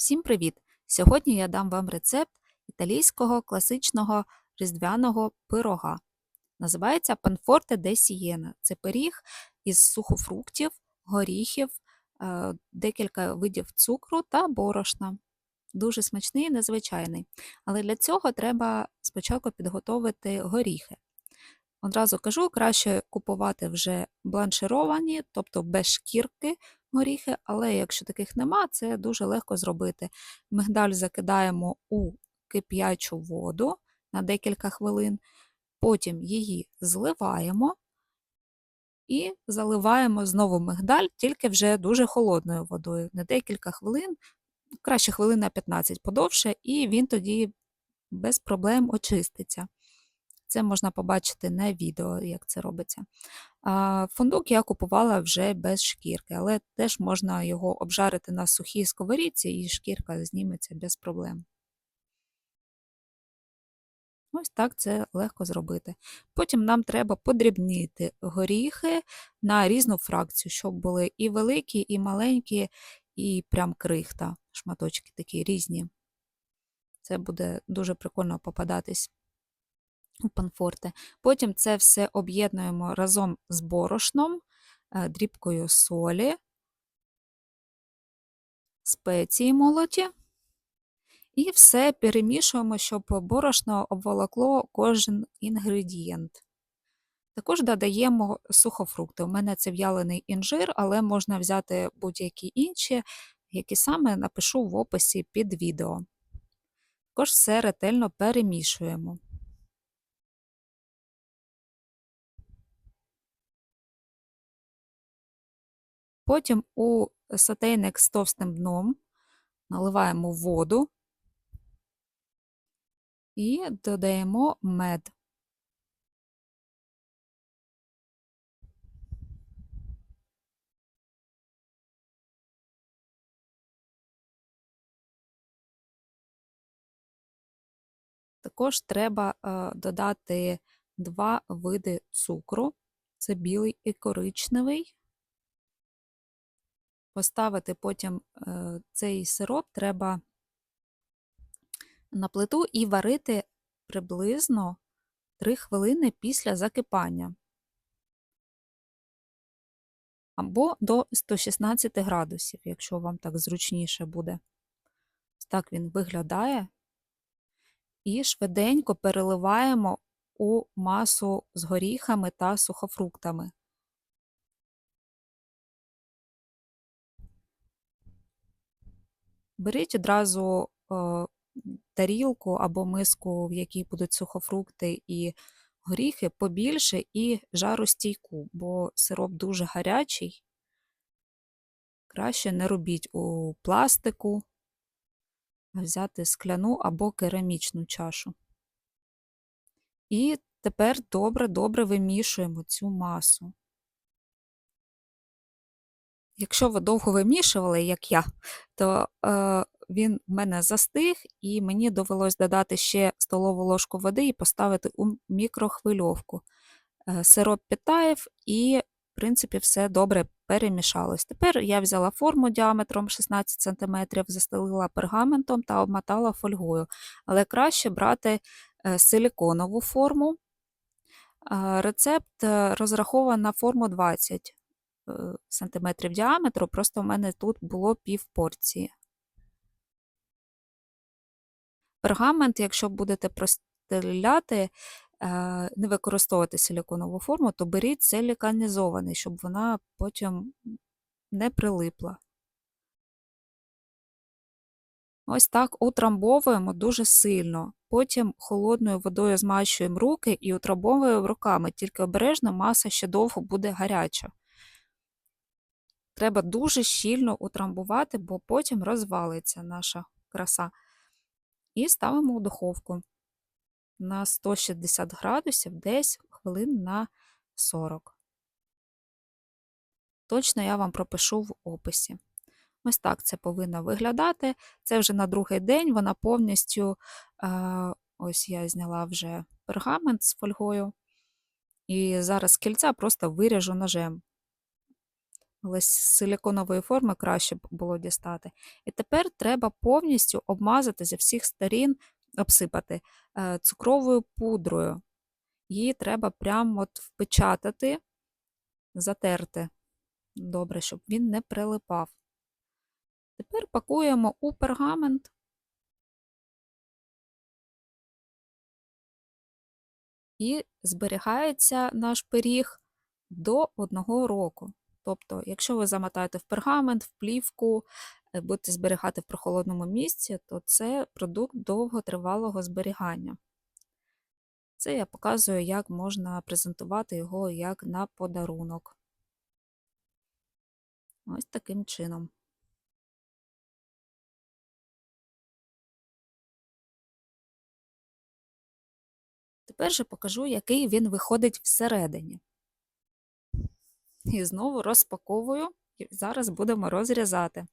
Всім привіт! Сьогодні я дам вам рецепт італійського класичного різдвяного пирога. Називається Панфорте де Сієна. Це пиріг із сухофруктів, горіхів, е, декілька видів цукру та борошна. Дуже смачний і незвичайний. Але для цього треба спочатку підготовити горіхи. Одразу кажу, краще купувати вже бланшировані, тобто без шкірки горіхи, але якщо таких нема, це дуже легко зробити. Мигдаль закидаємо у кип'ячу воду на декілька хвилин, потім її зливаємо і заливаємо знову мигдаль, тільки вже дуже холодною водою. На декілька хвилин, краще хвилин на 15 подовше, і він тоді без проблем очиститься. Це можна побачити на відео, як це робиться. Фундук я купувала вже без шкірки, але теж можна його обжарити на сухій сковорідці, і шкірка зніметься без проблем. Ось так це легко зробити. Потім нам треба подрібнити горіхи на різну фракцію, щоб були і великі, і маленькі, і прям крихта, шматочки такі різні. Це буде дуже прикольно попадатись панфорте. Потім це все об'єднуємо разом з борошном, е, дрібкою солі, спеції молоті. І все перемішуємо, щоб борошно обволокло кожен інгредієнт. Також додаємо сухофрукти. У мене це в'ялений інжир, але можна взяти будь-які інші, які саме напишу в описі під відео. Також все ретельно перемішуємо. Потім у сотейник з товстим дном наливаємо воду і додаємо мед. Також треба е, додати два види цукру: це білий і коричневий. Поставити потім е, цей сироп треба на плиту і варити приблизно 3 хвилини після закипання. Або до 116 градусів, якщо вам так зручніше буде. Так він виглядає. І швиденько переливаємо у масу з горіхами та сухофруктами. Беріть одразу е, тарілку або миску, в якій будуть сухофрукти і горіхи, побільше і жаростійку, бо сироп дуже гарячий. Краще не робіть у пластику, а взяти скляну або керамічну чашу. І тепер добре-добре вимішуємо цю масу. Якщо ви довго вимішували, як я, то е, він в мене застиг, і мені довелось додати ще столову ложку води і поставити у мікрохвильовку. Е, сироп підтаяв і, в принципі, все добре перемішалось. Тепер я взяла форму діаметром 16 см, застелила пергаментом та обмотала фольгою. Але краще брати е, силіконову форму. Е, рецепт е, розрахований на форму 20 Е, сантиметрів діаметру, просто в мене тут було пів порції. Пергамент, якщо будете простеляти, е, не використовувати силіконову форму, то беріть силіканізований, щоб вона потім не прилипла. Ось так утрамбовуємо дуже сильно. Потім холодною водою змащуємо руки і утрамбовуємо руками, тільки обережно маса ще довго буде гаряча. Треба дуже щільно утрамбувати, бо потім розвалиться наша краса. І ставимо у духовку на 160 градусів десь хвилин на 40. Точно я вам пропишу в описі. Ось так це повинно виглядати. Це вже на другий день вона повністю, ось я зняла вже пергамент з фольгою. І зараз кільця просто виріжу ножем. Але з силіконової форми краще було дістати. І тепер треба повністю обмазати зі всіх сторін, обсипати е, цукровою пудрою. Її треба прямо от впечатати, затерти. Добре, щоб він не прилипав. Тепер пакуємо у пергамент. І зберігається наш пиріг до одного року. Тобто, якщо ви замотаєте в пергамент, в плівку, е, будете зберігати в прохолодному місці, то це продукт довготривалого зберігання. Це я показую, як можна презентувати його як на подарунок. Ось таким чином. Тепер же покажу, який він виходить всередині. І знову розпаковую, і зараз будемо розрізати.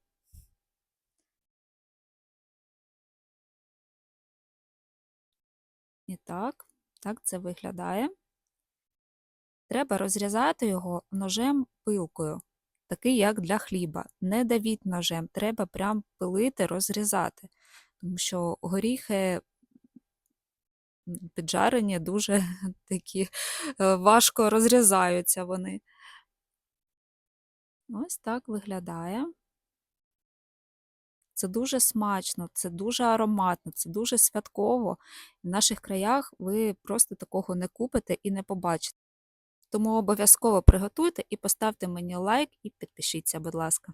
І так, так це виглядає. Треба розрізати його ножем пилкою, такий як для хліба. Не давіть ножем, треба прям пилити, розрізати, тому що горіхи піджарені дуже такі е, важко розрізаються вони. Ось так виглядає. Це дуже смачно, це дуже ароматно, це дуже святково. В наших краях ви просто такого не купите і не побачите. Тому обов'язково приготуйте і поставте мені лайк і підпишіться, будь ласка.